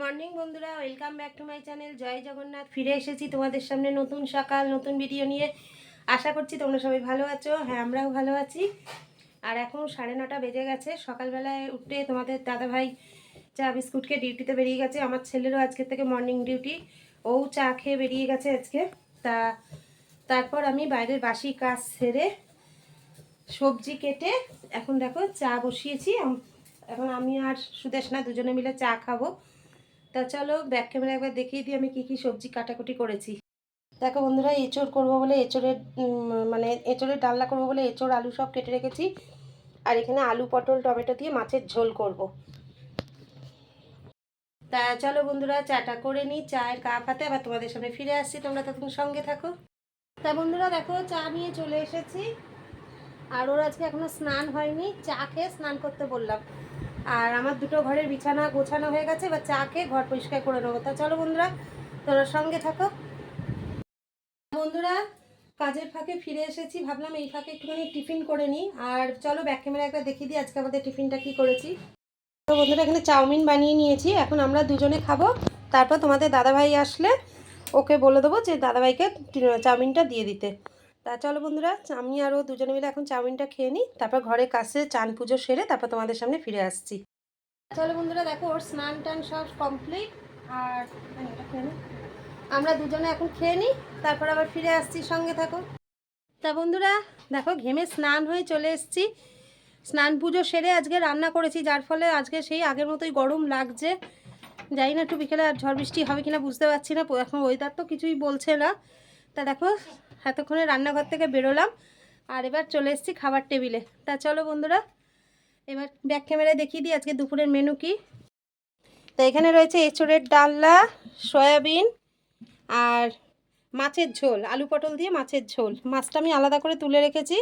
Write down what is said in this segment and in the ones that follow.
Morning বন্ধুরা। Welcome back to my channel জয় জগন্নাথ। ফিরে এসেছি তোমাদের সামনে নতুন সকাল, নতুন ভিডিও নিয়ে। আশা করছি তোমরা সবাই ভালো আছো। হ্যাঁ আমরাও ভালো আছি। আর এখন সাড়ে নটা বেজে গেছে। সকালবেলায় উঠে তোমাদের দাদাভাই চা বিস্কুটকে ডিউটিতে বেরিয়ে গেছে। আমার ছেলেরও আজকে থেকে মর্নিং ডিউটি ও চা খেয়ে বেরিয়ে গেছে আজকে। তা, তারপর আমি বাইরের বাসি কাজ সেরে সবজি কেটে এখন দেখো চা বসিয়েছি। এখন আমি আর সুদেশনা দুজনে মিলে চা খাব। তা চলো ব্যাক ক্যামেরা একবার দেখিয়ে দিই আমি কি কি সবজি কাটাকুটি করেছি। দেখো বন্ধুরা, এঁচড় করব বলে এঁচড়ের মানে এঁচড়ের ডালনা করব বলে এঁচড়, আলু সব কেটে রেখেছি। আর এখানে আলু, পটল, টমেটো দিয়ে মাছের ঝোল করব। তা চলো বন্ধুরা, চাটা করে নিই, চায়ের কাপ হাতে, আবার তোমাদের সামনে ফিরে আসছি, তোমরা তখন সঙ্গে থাকো। তা বন্ধুরা, দেখো চা নিয়ে চলে এসেছি। আর ওর আজকে এখনও স্নান হয়নি, চা খেয়ে স্নান করতে বললাম। আর আমার দুটো ঘরের বিছানা গোছানো হয়ে গেছে, এবার চা খেয়ে ঘর পরিষ্কার করে নেব। তা চলো বন্ধুরা, তোরা সঙ্গে থাকো। বন্ধুরা, কাজের ফাঁকে ফিরে এসেছি, ভাবলাম এই ফাঁকে একটুখানি টিফিন করে নিই। আর চলো ব্যাক ক্যামেরা একবার দেখিয়ে দিই আজকে আমাদের টিফিনটা কি করেছি। তো বন্ধুরা, এখানে চাউমিন বানিয়ে নিয়েছি, এখন আমরা দুজনে খাব। তারপর তোমাদের দাদাভাই আসলে ওকে বলে দেবো যে, দাদাভাইকে চাউমিনটা দিয়ে দিতে। তা চলো বন্ধুরা, আমি আর ও দুজনে মিলে এখন চাউমিনটা খেয়ে নিই, তারপর ঘরে কাছে চান পুজো সেরে তারপর তোমাদের সামনে ফিরে আসছি। চলো বন্ধুরা, দেখো ওর স্নান টান সব কমপ্লিট আর। আমরা দুজনে এখন খেয়ে নিই, তারপর আবার ফিরে আসছি, সঙ্গে থাকো। তা বন্ধুরা, দেখো ঘেমে স্নান হয়ে চলে এসেছি। স্নান পুজো সেরে আজকে রান্না করেছি, যার ফলে আজকে সেই আগের মতোই গরম লাগছে। জানি না একটু বিকেলে আর ঝড় বৃষ্টি হবে কিনা বুঝতে পারছি না এখন ওয়েদার তো কিছুই বলছে না। তা দেখো এতক্ষণে রান্নাঘর থেকে বেরোলাম আর এবার চলে এসেছি খাবার টেবিলে। তা চলো বন্ধুরা, এবার ব্যাক ক্যামেরায় দেখিয়ে দিই আজকে দুপুরের মেনু কি। তা এখানে রয়েছে এঁচড়ের ডালনা, সয়াবিন আর মাছের ঝোল, আলু পটল দিয়ে মাছের ঝোল। মাছটা আমি আলাদা করে তুলে রেখেছি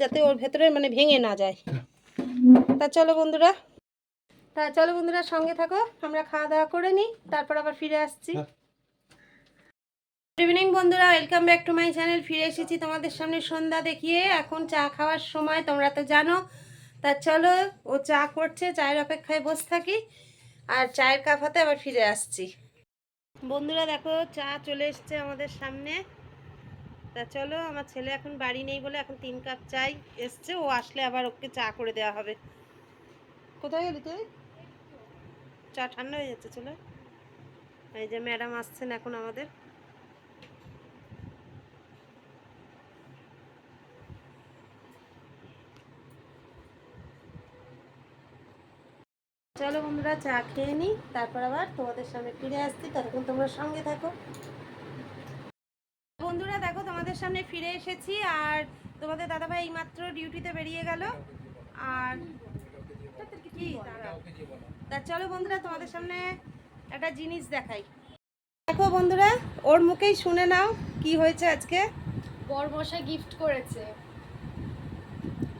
যাতে ওর ভেতরে মানে ভেঙে না যায়। তা চলো বন্ধুরা, তা চলো বন্ধুরা সঙ্গে থাকো, আমরা খাওয়া দাওয়া করে নিই, তারপর আবার ফিরে আসছি। গুড ইভিনিং বন্ধুরা। Welcome back to my channel ফিরে এসেছি তোমাদের সামনে সন্ধ্যা দেখিয়ে। এখন চা খাওয়ার সময়, তোমরা তো জানো। তা চলো, ও চা করছে, চায়ের অপেক্ষায় বসে থাকি। আর চায়ের কাপ হাতে আবার ফিরে আসছি। বন্ধুরা, দেখো, চা চলে এসছে আমাদের সামনে। তা চলো, আমার ছেলে এখন বাড়ি নেই বলে এখন তিন কাপ চাই এসছে। ও আসলে আবার ওকে চা করে দেওয়া হবে। কোথায় গেলি তুই? চা ঠান্ডা হয়ে যাচ্ছে, চলো। এই যে ম্যাডাম আসছেন এখন আমাদের। চলো বন্ধুরা চা খেয়ে নিই তারপর আবার তোমাদের সামনে ফিরে আসছি। ততক্ষণ তোমরা সঙ্গে থাকো। বন্ধুরা দেখো তোমাদের সামনে ফিরে এসেছি আর তোমাদের দাদাভাই এইমাত্র ডিউটিতে বেরিয়ে গেল। আর কি? তা চলো বন্ধুরা তোমাদের সামনে একটা জিনিস দেখাই। দেখো বন্ধুরা ওর মুখেই শুনে নাও কি হয়েছে আজকে। বর মশাই গিফট করেছে।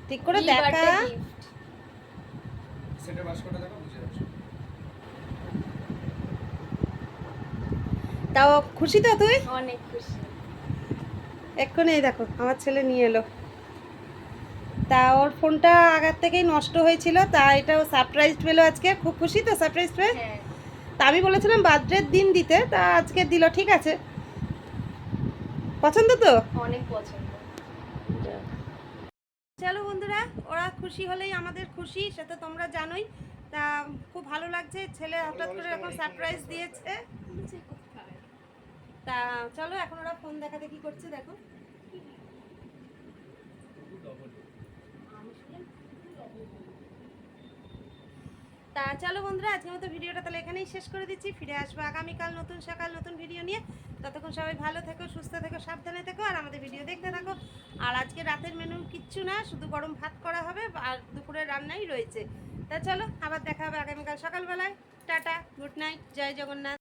ঠিক করে দেখা। সেটা বাস করে দেখো বুঝে যাচ্ছ তাও খুশি তো তুই? অনেক খুশি। এক্ষুনি এই দেখো আমার ছেলে নিয়ে এলো। তা ওর ফোনটা আগের থেকেই নষ্ট হয়েছিল তা এটা ও সারপ্রাইজ পেল আজকে। খুব খুশি তো সারপ্রাইজ পেয়ে? হ্যাঁ। তা আমি বলেছিলাম বার্থডের দিন দিতে তা আজকে দিল ঠিক আছে। পছন্দ তো? অনেক পছন্দ। চলো বন্ধুরা ওরা খুশি হলেই আমাদের খুশি সেটা তোমরা জানোই। তা খুব ভালো লাগছে ছেলে হঠাৎ করে এরকম সারপ্রাইজ দিয়েছে। তা চলো, এখন ওরা ফোন দেখা দেখি করছে দেখো। তা চলো বন্ধুরা, আজকের মতো ভিডিওটা তাহলে এখানেই শেষ করে দিচ্ছি। ফিরে আসব আগামীকাল নতুন সকাল, নতুন ভিডিও নিয়ে। ততক্ষণ সবাই ভালো থেকো, সুস্থ থেকো, সাবধানে থেকো, আর আমাদের ভিডিও দেখতে থাকো। আর আজকে রাতের মেনু কিচ্ছু না, শুধু গরম ভাত করা হবে আর দুপুরের রান্নাই রয়েছে। তা চলো, আবার দেখা হবে আগামীকাল সকালবেলায়। টাটা গুড নাইট জয় জগন্নাথ।